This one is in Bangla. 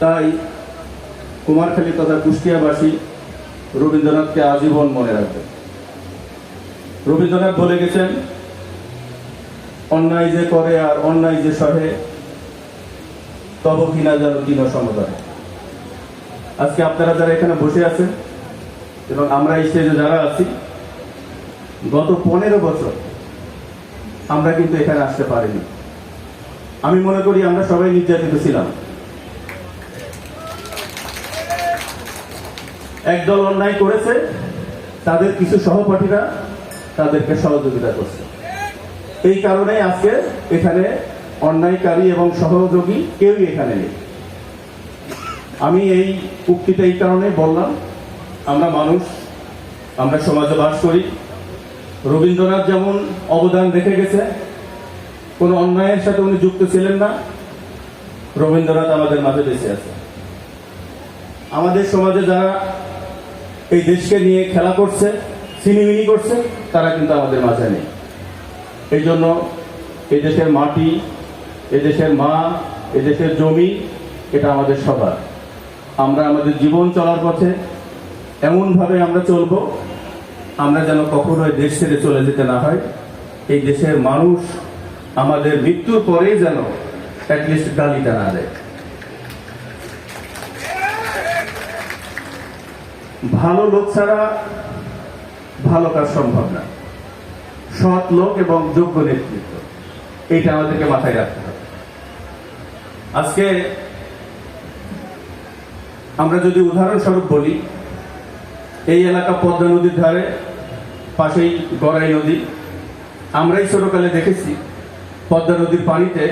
তাই কুমারখালী তথা কুষ্টিয়াবাসী রবীন্দ্রনাথকে আজীবন মনে রাখবে রবীন্দ্রনাথ বলে গেছেন, অন্যায় যে করে আর অন্যায় যে সহে, তব কিনা যেন তিন সমুদায়। আজকে আপনারা যারা এখানে বসে আছেন, এবং আমরা এই স্টেজে যারা আছি, গত পনেরো বছর আমরা কিন্তু এখানে আসতে পারিনি। আমি মনে করি আমরা সবাই নির্যাতিত ছিলাম। একদল অন্যায় করেছে, তাদের কিছু সহপাঠীরা তাদেরকে সহযোগিতা করছে। এই কারণে আজকে এখানে অন্যায়কারী এবং সহযোগী কেউই এখানে নেই। আমি এই উক্তিটা এই কারণে বললাম, আমরা মানুষ, আমরা সমাজে বাস করি। রবীন্দ্রনাথ যেমন অবদান রেখে গেছে কোনো অন্যায়ের সাথে উনি যুক্ত ছিলেন না। রবীন্দ্রনাথ আমাদের মাঝে বেঁচে আছে। আমাদের সমাজে যারা এই দেশকে নিয়ে খেলা করছে, সিনেমিনি করছে, তারা কিন্তু আমাদের মাঝে নেই। এই জন্য এই দেশের মাটি এই দেশের মা এই দেশের জমি, এটা আমাদের সবার। আমরা আমাদের জীবন চলার পথে এমনভাবে আমরা চলব, আমরা যেন কখনোই দেশ ছেড়ে চলে যেতে না হয়। এই দেশের মানুষ আমাদের মৃত্যুর পরেই যেন গালিটা না দেয়। ভালো লোক ছাড়া ভালো কাজ সম্ভব না। সৎ লোক এবং যোগ্য নেতৃত্ব এইটা আমাদেরকে মাথায় রাখতে হবে। আজকে আমরা যদি উদাহরণস্বরূপ বলি, এই এলাকা পদ্মা নদীর ধারে পাশেই গড়াই নদী, আমরাই ছোটকালে দেখেছি পদ্মা নদীর পানিতে